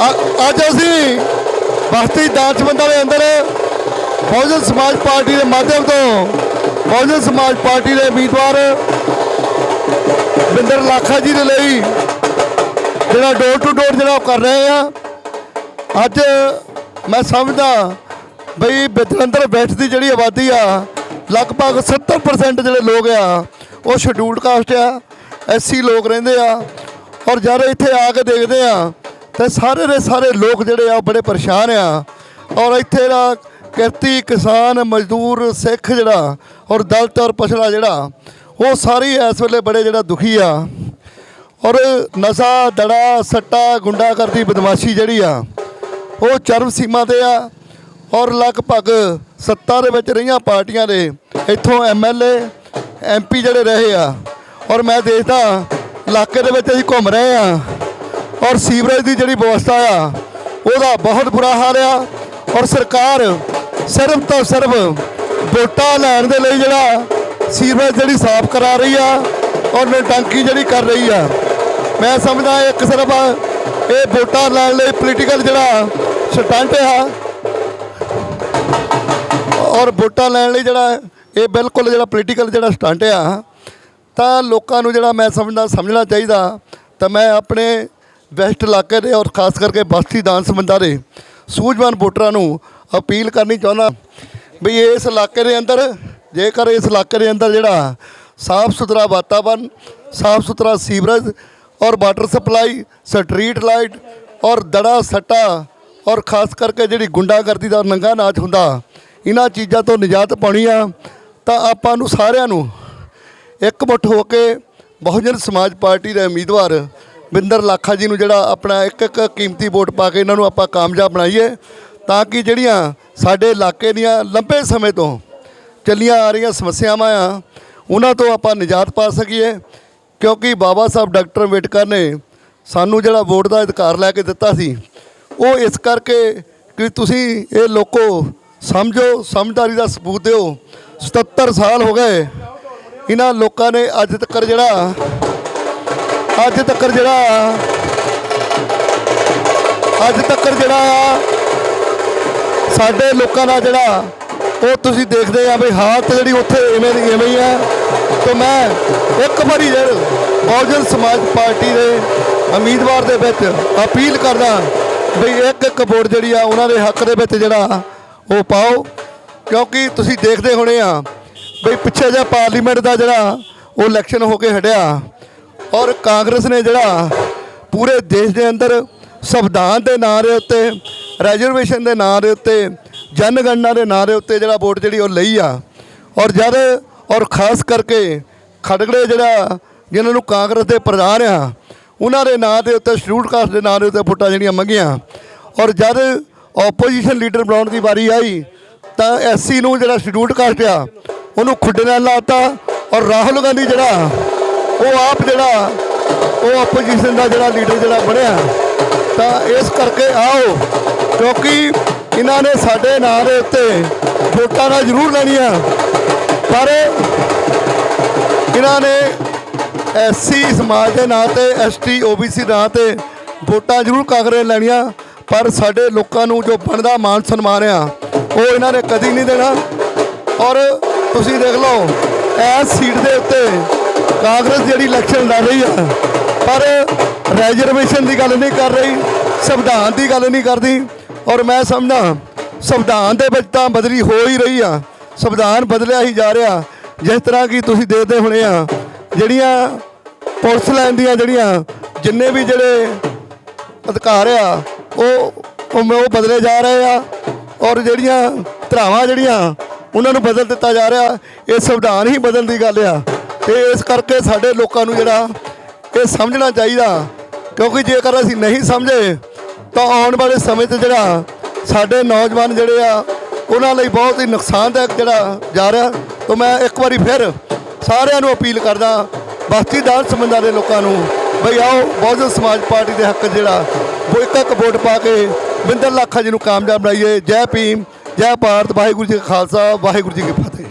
ਅ- ਅੱਜ ਅਸੀਂ ਬਸਤੀ ਦਾਨਚਮੰਦਾਂ ਦੇ ਅੰਦਰ ਬਹੁਜਨ ਸਮਾਜ ਪਾਰਟੀ ਦੇ ਮਾਧਿਅਮ ਤੋਂ ਬਹੁਜਨ ਸਮਾਜ ਪਾਰਟੀ ਦੇ ਉਮੀਦਵਾਰ ਬਿੰਦਰ ਲਾਖਾ ਜੀ ਦੇ ਲਈ ਜਿਹੜਾ ਡੋਰ ਟੂ ਡੋਰ ਜਿਹੜਾ ਉਹ ਕਰ ਰਹੇ ਆ। ਅੱਜ ਮੈਂ ਸਮਝਦਾ ਬਈ ਜਲੰਧਰ ਬੈਠ ਦੀ ਜਿਹੜੀ ਆਬਾਦੀ ਆ, ਲਗਭਗ 70% ਜਿਹੜੇ ਲੋਕ ਆ, ਉਹ ਸ਼ਡਿਊਲਡ ਕਾਸਟ ਆ, ਐਸਸੀ ਲੋਕ ਰਹਿੰਦੇ ਆ ਔਰ ਜਦ ਇੱਥੇ ਆ ਕੇ ਦੇਖਦੇ ਆ ਤੇ ਸਾਰੇ ਦੇ ਸਾਰੇ ਲੋਕ ਜਿਹੜੇ ਆ ਉਹ ਬੜੇ ਪਰੇਸ਼ਾਨ ਆ। ਔਰ ਇੱਥੇ ਦਾ ਕਿਰਤੀ ਕਿਸਾਨ, ਮਜ਼ਦੂਰ, ਸਿੱਖ ਜਿਹੜਾ ਔਰ ਦਲਤ ਔਰ ਪਛੜਾ ਜਿਹੜਾ, ਉਹ ਸਾਰੀ ਇਸ ਵੇਲੇ ਬੜੇ ਜਿਹੜਾ ਦੁਖੀ ਆ। ਔਰ ਨਸ਼ਾ, ਦੜਾ, ਸੱਟਾ ਗੁੰਡਾ ਕਰਦੀ ਬਦਮਾਸ਼ੀ ਜਿਹੜੀ ਆ, ਉਹ ਚਰਮ ਸੀਮਾ ਤੇ ਆ। ਔਰ ਲਗਭਗ ਸੱਤਾ ਦੇ ਵਿੱਚ ਰਹੀਆਂ ਪਾਰਟੀਆਂ ਦੇ ਇੱਥੋਂ ਐਮਐਲਏ ਐਮਪੀ ਜਿਹੜੇ ਰਹੇ ਆ। ਔਰ ਮੈਂ ਦੇਖਦਾ, ਇਲਾਕੇ ਦੇ ਵਿੱਚ ਅਸੀਂ ਘੁੰਮ ਰਹੇ ਆ। ਔਰ ਸੀਵਰੇਜ ਦੀ ਜਿਹੜੀ ਵਿਵਸਥਾ ਆ, ਉਹਦਾ ਬਹੁਤ ਬੁਰਾ ਹਾਲ ਆ। ਔਰ ਸਰਕਾਰ ਸਿਰਫ ਤੋਂ ਸਿਰਫ ਵੋਟਾਂ ਲੈਣ ਦੇ ਲਈ ਜਿਹੜਾ ਸੀਵਰੇਜ ਜਿਹੜੀ ਸਾਫ਼ ਕਰਾ ਰਹੀ ਆ, ਔਰ ਨਟੰਕੀ ਜਿਹੜੀ ਕਰ ਰਹੀ ਆ। ਮੈਂ ਸਮਝਦਾ ਇੱਕ ਸਿਰਫ ਇਹ ਵੋਟਾਂ ਲੈਣ ਲਈ ਪੋਲੀਟੀਕਲ ਜਿਹੜਾ ਸਟੰਟ ਆ, ਔਰ ਵੋਟਾਂ ਲੈਣ ਲਈ ਜਿਹੜਾ ਇਹ ਬਿਲਕੁਲ ਜਿਹੜਾ ਪੋਲੀਟੀਕਲ ਜਿਹੜਾ ਸਟੰਟ ਆ, ਤਾਂ ਲੋਕਾਂ ਨੂੰ ਜਿਹੜਾ ਮੈਂ ਸਮਝਦਾ, ਸਮਝਣਾ ਚਾਹੀਦਾ, ਤਾਂ ਮੈਂ ਆਪਣੇ ਵੈਸਟ ਇਲਾਕੇ ਦੇ ਔਰ ਖਾਸ ਕਰਕੇ ਬਸਤੀ ਦਾਨ ਸੰਬੰਧਾਂ ਦੇ ਸੂਝਵਾਨ ਵੋਟਰਾਂ ਨੂੰ ਅਪੀਲ ਕਰਨੀ ਚਾਹੁੰਦਾ ਵੀ ਇਸ ਇਲਾਕੇ ਦੇ ਅੰਦਰ, ਜੇਕਰ ਇਸ ਇਲਾਕੇ ਦੇ ਅੰਦਰ ਜਿਹੜਾ ਸਾਫ਼ ਸੁਥਰਾ ਵਾਤਾਵਰਨ, ਸਾਫ਼ ਸੁਥਰਾ ਸੀਵਰੇਜ ਔਰ ਵਾਟਰ ਸਪਲਾਈ, ਸਟਰੀਟ ਲਾਈਟ ਔਰ ਦੜਾ ਸੱਟਾ ਔਰ ਖਾਸ ਕਰਕੇ ਜਿਹੜੀ ਗੁੰਡਾਗਰਦੀ ਦਾ ਨੰਗਾ ਨਾਚ ਹੁੰਦਾ, ਇਹਨਾਂ ਚੀਜ਼ਾਂ ਤੋਂ ਨਿਜਾਤ ਪਾਉਣੀ ਆ, ਤਾਂ ਆਪਾਂ ਨੂੰ ਸਾਰਿਆਂ ਨੂੰ ਇਕਮੁੱਠ ਹੋ ਕੇ ਬਹੁਜਨ ਸਮਾਜ ਪਾਰਟੀ ਦੇ ਉਮੀਦਵਾਰ ਬਿੰਦਰ ਲਾਖਾ ਜੀ ਨੂੰ ਜਿਹੜਾ ਆਪਣਾ ਇੱਕ ਇੱਕ ਕੀਮਤੀ ਵੋਟ ਪਾ ਕੇ ਇਹਨਾਂ ਨੂੰ ਆਪਾਂ ਕਾਮਯਾਬ ਬਣਾਈਏ, ਤਾਂ ਕਿ ਜਿਹੜੀਆਂ ਸਾਡੇ ਇਲਾਕੇ ਦੀਆਂ ਲੰਬੇ ਸਮੇਂ ਤੋਂ ਚੱਲੀਆਂ ਆ ਰਹੀਆਂ ਸਮੱਸਿਆਵਾਂ ਆ, ਉਹਨਾਂ ਤੋਂ ਆਪਾਂ ਨਿਜਾਤ ਪਾ ਸਕੀਏ। ਕਿਉਂਕਿ ਬਾਬਾ ਸਾਹਿਬ ਡਾਕਟਰ ਅੰਬੇਡਕਰ ਨੇ ਸਾਨੂੰ ਜਿਹੜਾ ਵੋਟ ਦਾ ਅਧਿਕਾਰ ਲੈ ਕੇ ਦਿੱਤਾ ਸੀ, ਉਹ ਇਸ ਕਰਕੇ ਕਿ ਤੁਸੀਂ ਇਹ ਲੋਕੋ ਸਮਝੋ, ਸਮਝਦਾਰੀ ਦਾ ਸਬੂਤ ਦਿਓ। 77 ਸਾਲ ਹੋ ਗਏ, ਇਹਨਾਂ ਲੋਕਾਂ ਨੇ ਅੱਜ ਤੱਕ ਜਿਹੜਾ ਅੱਜ ਤੱਕ ਜਿਹੜਾ ਅੱਜ ਤੱਕ ਜਿਹੜਾ ਆ, ਸਾਡੇ ਲੋਕਾਂ ਦਾ ਜਿਹੜਾ, ਉਹ ਤੁਸੀਂ ਦੇਖਦੇ ਆ ਵੀ ਹਾਲਤ ਜਿਹੜੀ ਉੱਥੇ ਇਵੇਂ ਦੀ ਇਵੇਂ ਹੀ ਆ। ਤੇ ਮੈਂ ਇੱਕ ਵਾਰੀ ਜਿਹੜਾ ਬਹੁਜਨ ਸਮਾਜ ਪਾਰਟੀ ਦੇ ਉਮੀਦਵਾਰ ਦੇ ਵਿੱਚ ਅਪੀਲ ਕਰਦਾ ਵੀ ਇੱਕ ਇੱਕ ਵੋਟ ਜਿਹੜੀ ਆ ਉਹਨਾਂ ਦੇ ਹੱਕ ਦੇ ਵਿੱਚ ਜਿਹੜਾ, ਉਹ ਪਾਓ। ਕਿਉਂਕਿ ਤੁਸੀਂ ਦੇਖਦੇ ਹੋਣੇ ਆ ਵੀ ਪਿੱਛੇ ਜਿਹਾ ਪਾਰਲੀਮੈਂਟ ਦਾ ਜਿਹੜਾ ਉਹ ਇਲੈਕਸ਼ਨ ਹੋ ਕੇ ਹਟਿਆ। ਔਰ ਕਾਂਗਰਸ ਨੇ ਜਿਹੜਾ ਪੂਰੇ ਦੇਸ਼ ਦੇ ਅੰਦਰ ਸੰਵਿਧਾਨ ਦੇ ਨਾਂ ਦੇ ਉੱਤੇ ਰਿਜ਼ਰਵੇਸ਼ਨ ਦੇ ਨਾਂ ਦੇ ਉੱਤੇ, ਜਨਗਣਨਾ ਦੇ ਨਾਂ ਦੇ ਉੱਤੇ ਜਿਹੜਾ ਵੋਟ ਜਿਹੜੀ ਉਹ ਲਈ ਆ। ਔਰ ਜਦ ਔਰ ਖਾਸ ਕਰਕੇ ਖੜਗੜੇ ਜਿਹੜਾ ਜਿਨ੍ਹਾਂ ਨੂੰ ਕਾਂਗਰਸ ਦੇ ਪ੍ਰਧਾਨ ਆ, ਉਹਨਾਂ ਦੇ ਨਾਂ ਦੇ ਉੱਤੇ, ਸ਼ਡਿਊਲਡ ਕਾਸਟ ਦੇ ਨਾਂ ਦੇ ਉੱਤੇ ਵੋਟਾਂ ਜਿਹੜੀਆਂ ਮੰਗੀਆਂ। ਔਰ ਜਦ ਆਪੋਜੀਸ਼ਨ ਲੀਡਰ ਬਣਾਉਣ ਦੀ ਵਾਰੀ ਆਈ, ਤਾਂ ਐਸਸੀ ਨੂੰ ਜਿਹੜਾ ਸ਼ਡਿਊਲਡ ਕਾਸਟ ਆ, ਉਹਨੂੰ ਖੁੱਡੇ ਨਾਲ ਲਾਤਾ ਔਰ ਰਾਹੁਲ ਗਾਂਧੀ ਜਿਹੜਾ ਉਹ ਆਪ ਜਿਹੜਾ, ਉਹ ਆਪੋਜੀਸ਼ਨ ਦਾ ਜਿਹੜਾ ਲੀਡਰ ਜਿਹੜਾ ਬਣਿਆ, ਤਾਂ ਇਸ ਕਰਕੇ ਆਓ, ਕਿਉਂਕਿ ਇਹਨਾਂ ਨੇ ਸਾਡੇ ਨਾਂ ਦੇ ਉੱਤੇ ਵੋਟਾਂ ਨਾਲ ਜ਼ਰੂਰ ਲੈਣੀਆਂ, ਪਰ ਇਹਨਾਂ ਨੇ ਐਸਸੀ ਸਮਾਜ ਦੇ ਨਾਂ ਤੇ ਐਸਟੀ ਓਬੀਸੀ ਨਾਂ ਤੇ ਵੋਟਾਂ ਜ਼ਰੂਰ ਕਾਂਗਰਸ ਲੈਣੀਆਂ, ਪਰ ਸਾਡੇ ਲੋਕਾਂ ਨੂੰ ਜੋ ਬਣਦਾ ਮਾਨ ਸਨਮਾਨ ਆ, ਉਹ ਇਹਨਾਂ ਨੇ ਕਦੀ ਨਹੀਂ ਦੇਣਾ। ਔਰ ਤੁਸੀਂ ਦੇਖ ਲਓ ਇਸ ਸੀਟ ਦੇ ਉੱਤੇ ਕਾਂਗਰਸ ਜਿਹੜੀ ਇਲੈਕਸ਼ਨ ਲੜ ਰਹੀ ਆ, ਪਰ ਰਿਜ਼ਰਵੇਸ਼ਨ ਦੀ ਗੱਲ ਨਹੀਂ ਕਰ ਰਹੀ, ਸੰਵਿਧਾਨ ਦੀ ਗੱਲ ਨਹੀਂ ਕਰਦੀ। ਔਰ ਮੈਂ ਸਮਝਦਾ ਸੰਵਿਧਾਨ ਦੇ ਵਿੱਚ ਤਾਂ ਬਦਲੀ ਹੋ ਹੀ ਰਹੀ ਆ। ਸੰਵਿਧਾਨ ਬਦਲਿਆ ਹੀ ਜਾ ਰਿਹਾ। ਜਿਸ ਤਰ੍ਹਾਂ ਕਿ ਤੁਸੀਂ ਦੇਖਦੇ ਹੋਣੇ ਆ, ਜਿਹੜੀਆਂ ਪੁਲਿਸ ਲਾਈਨ ਦੀਆਂ ਜਿਹੜੀਆਂ, ਜਿੰਨੇ ਵੀ ਜਿਹੜੇ ਅਧਿਕਾਰ ਆ, ਉਹ ਉਹ ਬਦਲੇ ਜਾ ਰਹੇ ਆ। ਔਰ ਜਿਹੜੀਆਂ ਧਰਾਵਾਂ ਜਿਹੜੀਆਂ, ਉਹਨਾਂ ਨੂੰ ਬਦਲ ਦਿੱਤਾ ਜਾ ਰਿਹਾ। ਇਹ ਸੰਵਿਧਾਨ ਹੀ ਬਦਲਣ ਦੀ ਗੱਲ ਆ। ਤੇ ਇਸ ਕਰਕੇ ਸਾਡੇ ਲੋਕਾਂ ਨੂੰ ਜਿਹੜਾ ਇਹ ਸਮਝਣਾ ਚਾਹੀਦਾ, ਕਿਉਂਕਿ ਜੇਕਰ ਅਸੀਂ ਨਹੀਂ ਸਮਝੇ, ਤਾਂ ਆਉਣ ਵਾਲੇ ਸਮੇਂ 'ਚ ਜਿਹੜਾ ਸਾਡੇ ਨੌਜਵਾਨ ਜਿਹੜੇ ਆ, ਉਹਨਾਂ ਲਈ ਬਹੁਤ ਹੀ ਨੁਕਸਾਨਦਾਇਕ ਜਿਹੜਾ ਜਾ ਰਿਹਾ। ਤਾਂ ਮੈਂ ਇੱਕ ਵਾਰੀ ਫਿਰ ਸਾਰਿਆਂ ਨੂੰ ਅਪੀਲ ਕਰਦਾ ਬਸਤੀ ਦਾਨ ਸੰਬੰਧਾਂ ਦੇ ਲੋਕਾਂ ਨੂੰ, ਬਈ ਆਓ, ਬਹੁਜਨ ਸਮਾਜ ਪਾਰਟੀ ਦੇ ਹੱਕ 'ਚ ਜਿਹੜਾ ਉਹ ਇੱਕ ਇੱਕ ਵੋਟ ਪਾ ਕੇ ਬਿੰਦਰ ਲਾਖਾ ਜੀ ਨੂੰ ਕਾਮਯਾਬ ਬਣਾਈਏ। ਜੈ ਭੀਮ, ਜੈ ਭਾਰਤ, ਵਾਹਿਗੁਰੂ ਜੀ ਕਾ ਖਾਲਸਾ, ਵਾਹਿਗੁਰੂ ਜੀ ਕੀ ਫਤਿਹ।